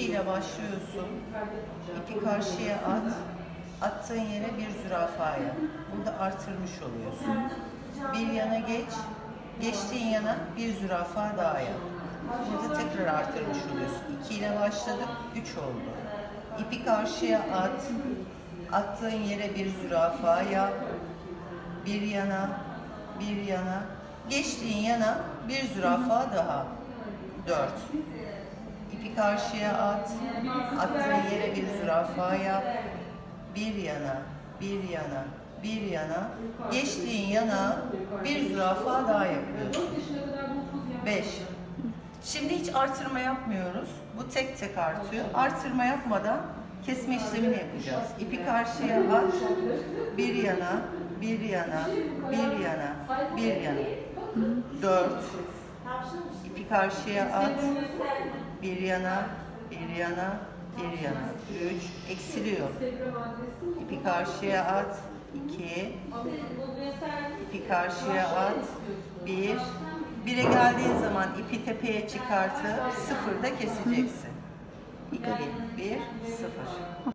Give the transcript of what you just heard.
2 ile başlıyorsun. İpi karşıya at. Attığın yere bir zürafaya. Burada artırmış oluyorsun. Bir yana geç. Geçtiğin yana bir zürafa daha yap. Burada tekrar artırmış oluyorsun. 2 ile başladık. 3 oldu. İpi karşıya at. Attığın yere bir zürafa yap. Bir yana, bir yana. Geçtiğin yana bir zürafa daha. 4. İpi karşıya at. Attığın yere bir zürafa yap. Bir yana, bir yana, bir yana. Geçtiğin yana bir zürafa daha yapıyorsun. 5. Şimdi hiç artırma yapmıyoruz. Bu tek tek artıyor. Artırma yapmadan kesme işlemini yapacağız. İpi karşıya at. Bir yana, bir yana, bir yana, bir yana. 4. İpi karşıya at. Bir yana, bir yana, bir yana. 3. Eksiliyor. İpi karşıya at. 2. İpi karşıya at. 1. Bire geldiğin zaman ipi tepeye çıkartıp sıfırda keseceksin. 2, 1, 0.